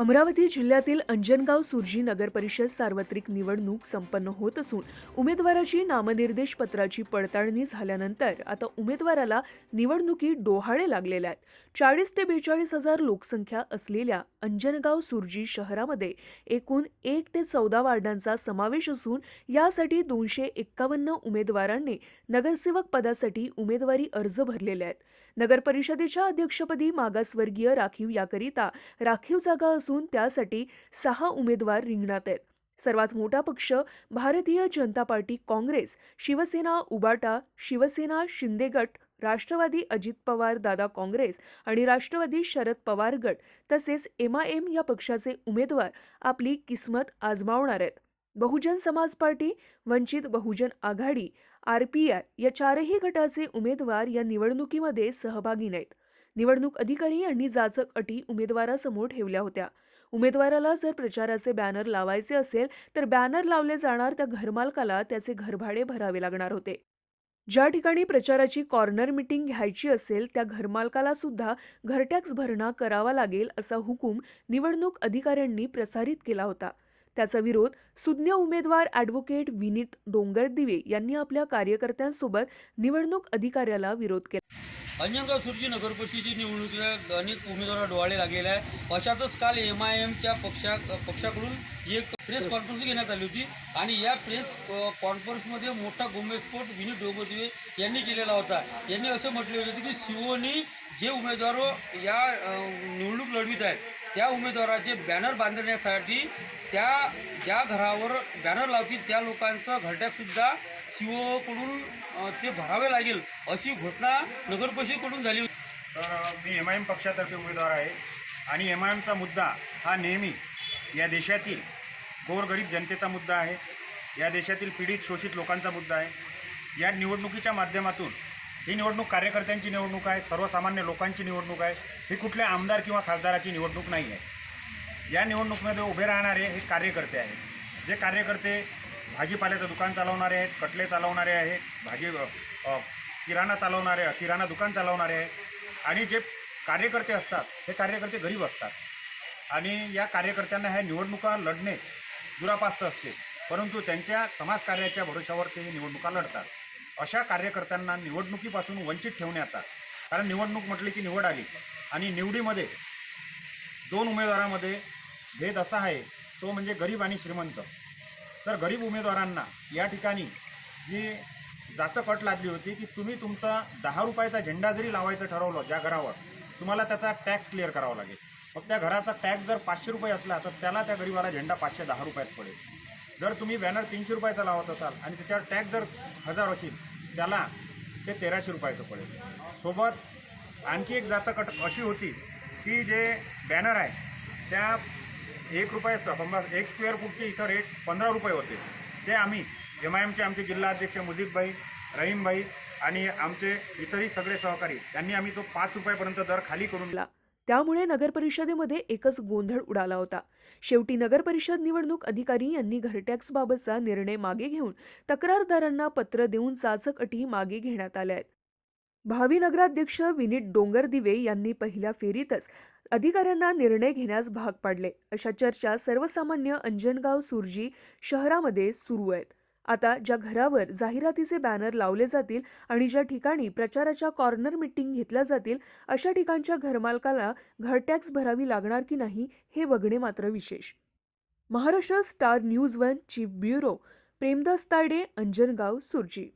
अमरावती जिल्ह्यातील अंजनगाव सुरजी नगरपरिषद सार्वत्रिक निवडणूक संपन्न होत असून उमेदवाराची नामनिर्देश पत्राची पडताळणी झाल्यानंतर आता उमेदवाराला निवडणुकी डोहाळे लागलेल्या आहेत. चाळीस ते बेचाळीस हजार लोकसंख्या असलेल्या अंजनगाव सुरजी शहरामध्ये एकूण एक ते चौदा वार्डांचा समावेश असून यासाठी दोनशे एक्कावन्न उमेदवारांनी नगरसेवक पदासाठी उमेदवारी अर्ज भरलेले आहेत. नगरपरिषदेच्या अध्यक्षपदी मागासवर्गीय राखीव याकरिता राखीव जागा असून त्यासाठी सहा उमेदवार रिंगणात आहेत. सर्वात मोठा पक्ष भारतीय जनता पार्टी काँग्रेस शिवसेना उबाटा शिवसेना शिंदे गट राष्ट्रवादी अजित पवार दादा काँग्रेस आणि राष्ट्रवादी शरद पवार गट तसेच एमआयएम या पक्षाचे उमेदवार आपली किस्मत आजमावणार आहेत. Bahujan Samaj party Vanchit Bahujan Aghadi R P I या चारही गटाचे उमेदवार या निवडणुकीमध्ये सहभागी नाहीत. निवडणूक अधिकारी यांनी जाचक अटी उमेदवारासमोर ठेवल्या होत्या. उमेदवाराला जर प्रचाराचे बॅनर लावायचे असेल तर बॅनर लावले जाणार त्या घरमालकाला त्याचे घरभाडे भरावे लागणार होते. ज्या ठिकाणी प्रचाराची कॉर्नर मीटिंग घ्यायची असेल त्या घरमालकाला सुद्धा घरटॅक्स भरणा करावा लागेल असा हुकूम निवडणूक अधिकाऱ्यांनी प्रसारित केला होता. त्याचा विरोध सुज्ञ उमेदवार ॲडव्होकेट विनीत डोंगरदिवे यांनी आपल्या कार्यकर्त्यांसोबत निवडणूक अधिकाऱ्याला विरोध केला. अंजनगाव सुरजी नगरपरिषदेची निवडणुकीला अनेक उमेदवार डोळे लागलेले आहे. अशातच काल एम आय एमच्या पक्षा पक्षाकडून एक प्रेस कॉन्फरन्स घेण्यात आली होती आणि या प्रेस कॉन्फरन्समध्ये मोठा गोमेस्फोट विनीत डोंगरदिवे यांनी केलेला होता. यांनी असं म्हटले होते की शिवोनी जे उमेदवार या निवडणूक लढवित आहेत त्या उमेदवाराचे बॅनर बांधण्यासाठी त्या ज्या घरावर बॅनर लावतील त्या लोकांचं घरट्यासुद्धा सी ओकडून ते भरावे लागेल अशी घोषणा नगरपरिषदेकडून झाली होती. तर मी एम आय एम पक्षातर्फे उमेदवार आहे आणि एम आय एमचा मुद्दा हा नेहमी या देशातील गोरगरीब जनतेचा मुद्दा आहे. या देशातील पीडित शोषित लोकांचा मुद्दा आहे. या निवडणुकीच्या माध्यमातून ही निवडणूक कार्यकर्त्यांची निवडणूक आहे सर्वसामान्य लोकांची निवडणूक आहे ही कुठल्या आमदार किंवा खासदाराची निवडणूक नाही आहे. या निवडणुकीमध्ये उभे राहणारे हे कार्यकर्ते आहेत. जे कार्यकर्ते भाजीपाल्याचं दुकान चालवणारे आहेत कटले चालवणारे आहेत भाजी किराणा चालवणारे किराणा दुकान चालवणारे आहेत आणि जे कार्यकर्ते असतात हे कार्यकर्ते गरीब असतात. आणि या कार्यकर्त्यांना ह्या निवडणुका लढणे दुरापास्त असते. परंतु त्यांच्या समाजकार्याच्या भरोशावर ते ही निवडणुका लढतात. अशा कार्यकर्त्यांना निवडणुकीपासून वंचित ठेवण्याचा कारण निवडणूक म्हटली की निवड आली. आणि निवडीमध्ये दोन उमेदवारामध्ये भेद असा आहे तो म्हणजे गरीब आणि श्रीमंत. तर गरीब उमेदवारांना या ठिकाणी जी जाचक अट लागली होती की तुम्ही तुमचा दहा रुपयाचा झेंडा जरी लावायचं ठरवलं ज्या घरावर तुम्हाला त्याचा टॅक्स क्लिअर करावा लागेल. मग त्या घराचा टॅक्स जर पाचशे रुपये असला तर त्याला त्या गरीबाला झेंडा पाचशे दहा रुपयात पडेल. जर तुम्ही बॅनर तीनशे रुपयाचा लावत असाल आणि त्याच्यावर टॅक्स जर हजार असेल त्याला ते तेराशे रुपयाचं पडेल. सोबत आणखी एक जाचा कटक अशी होती की जे बॅनर आहे त्या एक रुपये समजा एक स्क्वेअर फूटचे इथं रेट पंधरा रुपये होते. ते आम्ही एम आय एमचे आमचे जिल्हाध्यक्ष मुजीबभाई रहीमभाई आणि आमचे इतरही सगळे सहकारी त्यांनी आम्ही तो पाच रुपयापर्यंत दर खाली करून दिला त्यामुळे नगरपरिषदेमध्ये एकच गोंधळ उडाला होता. शेवटी नगरपरिषद निवडणूक अधिकारी यांनी घरटॅक्सबाबतचा निर्णय मागे घेऊन तक्रारदारांना पत्र देऊन चाचक अटी मागे घेण्यात आल्या आहेत. भावी नगराध्यक्ष विनीत डोंगरदिवे यांनी पहिल्या फेरीतच अधिकाऱ्यांना निर्णय घेण्यास भाग पाडले. अशा चर्चा सर्वसामान्य अंजनगाव सुरजी शहरामध्ये सुरू आहेत. आता ज्या घरावर जाहिरातीचे बॅनर लावले जातील आणि ज्या ठिकाणी प्रचाराच्या कॉर्नर मीटिंग घेतल्या जातील अशा ठिकाणच्या घरमालकाला घरटॅक्स भरावी लागणार की नाही हे बघणे मात्र विशेष. Maharashtra star news one chief bureau Premdas Taide Anjangaon Surji.